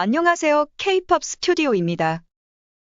안녕하세요. K-팝 스튜디오입니다.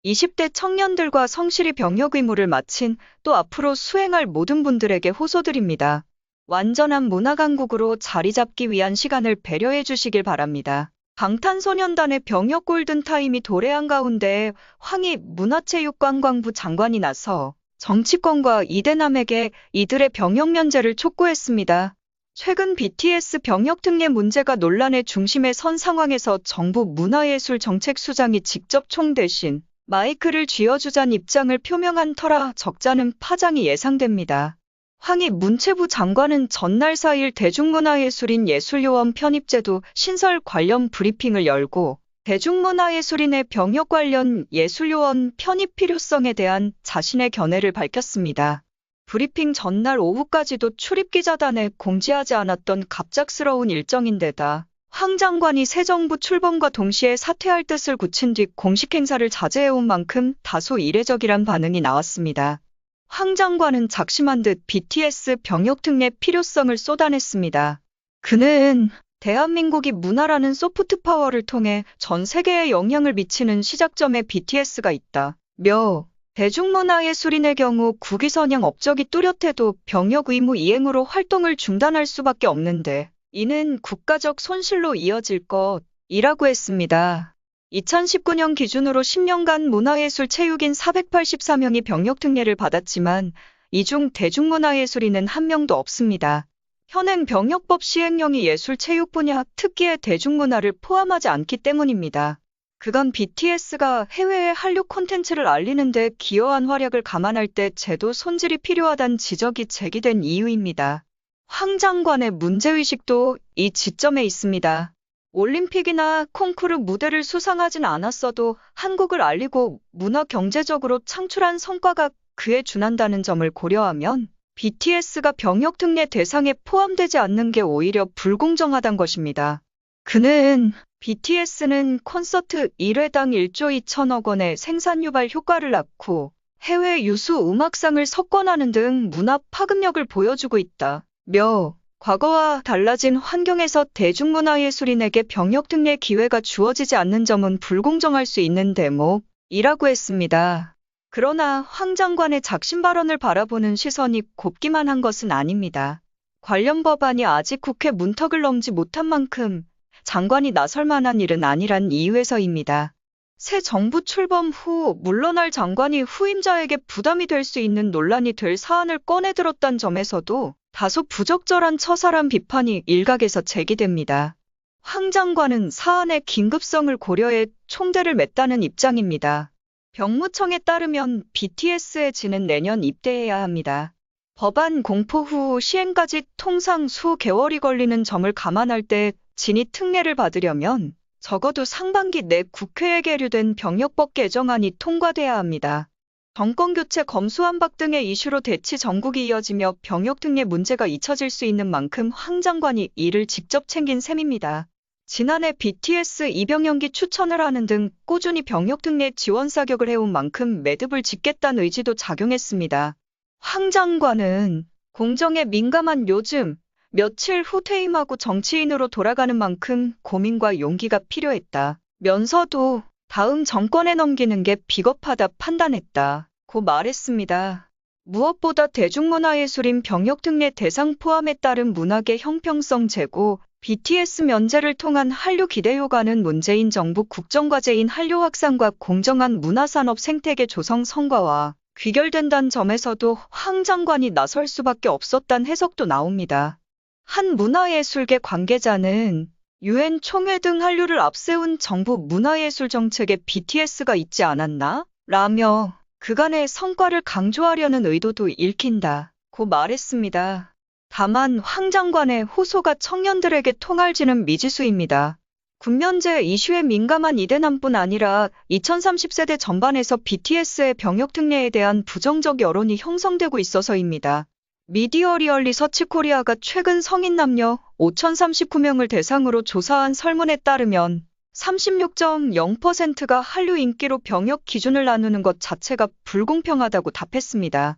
20대 청년들과 성실히 병역 의무를 마친 또 앞으로 수행할 모든 분들에게 호소드립니다. 완전한 문화 강국으로 자리 잡기 위한 시간을 배려해 주시길 바랍니다. 방탄소년단의 병역 골든타임이 도래한 가운데 황희 문화체육관광부 장관이 나서 정치권과 이대남에게 이들의 병역 면제를 촉구했습니다. 최근 BTS 병역 특례 문제가 논란의 중심에 선 상황에서 정부 문화예술 정책수장이 직접 총 대신 마이크를 쥐어주자는 입장을 표명한 터라 적잖은 파장이 예상됩니다. 황희 문체부 장관은 전날 4일 대중문화예술인 예술요원 편입제도 신설 관련 브리핑을 열고 대중문화예술인의 병역 관련 예술요원 편입 필요성에 대한 자신의 견해를 밝혔습니다. 브리핑 전날 오후까지도 출입기자단에 공지하지 않았던 갑작스러운 일정인데다 황 장관이 새 정부 출범과 동시에 사퇴할 뜻을 굳힌 뒤 공식 행사를 자제해온 만큼 다소 이례적이란 반응이 나왔습니다. 황 장관은 작심한 듯 BTS 병역 특례 필요성을 쏟아냈습니다. 그는 대한민국이 문화라는 소프트 파워를 통해 전 세계에 영향을 미치는 시작점에 BTS가 있다. 며 대중문화예술인의 경우 국위선양 업적이 뚜렷해도 병역 의무 이행으로 활동을 중단할 수밖에 없는데 이는 국가적 손실로 이어질 것이라고 했습니다. 2019년 기준으로 10년간 문화예술 체육인 484명이 병역 특례를 받았지만 이 중 대중문화예술인은 한 명도 없습니다. 현행 병역법 시행령이 예술 체육 분야 특기의 대중문화를 포함하지 않기 때문입니다. 그간 BTS가 해외의 한류 콘텐츠를 알리는데 기여한 활약을 감안할 때 제도 손질이 필요하다는 지적이 제기된 이유입니다. 황 장관의 문제의식도 이 지점에 있습니다. 올림픽이나 콩쿠르 무대를 수상하진 않았어도 한국을 알리고 문화 경제적으로 창출한 성과가 그에 준한다는 점을 고려하면 BTS가 병역 특례 대상에 포함되지 않는 게 오히려 불공정하단 것입니다. 그는 BTS는 콘서트 1회당 1조 2천억 원의 생산 유발 효과를 낳고 해외 유수 음악상을 석권하는 등 문화 파급력을 보여주고 있다. 며 과거와 달라진 환경에서 대중문화예술인에게 병역 특례 기회가 주어지지 않는 점은 불공정할 수 있는 대목이라고 했습니다. 그러나 황 장관의 작심 발언을 바라보는 시선이 곱기만 한 것은 아닙니다. 관련 법안이 아직 국회 문턱을 넘지 못한 만큼 장관이 나설 만한 일은 아니란 이유에서입니다. 새 정부 출범 후 물러날 장관이 후임자에게 부담이 될 수 있는 논란이 될 사안을 꺼내들었단 점에서도 다소 부적절한 처사란 비판이 일각에서 제기됩니다. 황 장관은 사안의 긴급성을 고려해 총대를 맸다는 입장입니다. 병무청에 따르면 BTS에 지는 내년 입대해야 합니다. 법안 공포 후 시행까지 통상 수 개월이 걸리는 점을 감안할 때 진위 특례를 받으려면 적어도 상반기 내 국회에 계류된 병역법 개정안이 통과돼야 합니다. 정권 교체 검수완박 등의 이슈로 대치 전국이 이어지며 병역 특례 문제가 잊혀질 수 있는 만큼 황 장관이 이를 직접 챙긴 셈입니다. 지난해 BTS 입영연기 추천을 하는 등 꾸준히 병역 특례 지원 사격을 해온 만큼 매듭을 짓겠다는 의지도 작용했습니다. 황 장관은 공정에 민감한 요즘 며칠 후 퇴임하고 정치인으로 돌아가는 만큼 고민과 용기가 필요했다. 면서도 다음 정권에 넘기는 게 비겁하다 판단했다. 고 말했습니다. 무엇보다 대중문화예술인 병역특례 대상 포함에 따른 문학의 형평성 제고, BTS 면제를 통한 한류 기대 요가는 문재인 정부 국정과제인 한류 확산과 공정한 문화산업 생태계 조성 성과와 귀결된다는 점에서도 황 장관이 나설 수밖에 없었단 해석도 나옵니다. 한 문화예술계 관계자는 유엔 총회 등 한류를 앞세운 정부 문화예술 정책에 BTS가 있지 않았나? 라며 그간의 성과를 강조하려는 의도도 읽힌다. 고 말했습니다. 다만 황 장관의 호소가 청년들에게 통할지는 미지수입니다. 군면제 이슈에 민감한 이대남뿐 아니라 2030세대 전반에서 BTS의 병역 특례에 대한 부정적 여론이 형성되고 있어서입니다. 미디어 리얼리 서치 코리아가 최근 성인 남녀 5,039명을 대상으로 조사한 설문에 따르면 36.0%가 한류 인기로 병역 기준을 나누는 것 자체가 불공평하다고 답했습니다.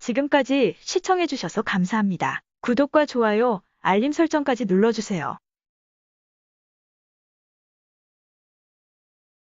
지금까지 시청해주셔서 감사합니다. 구독과 좋아요, 알림 설정까지 눌러주세요.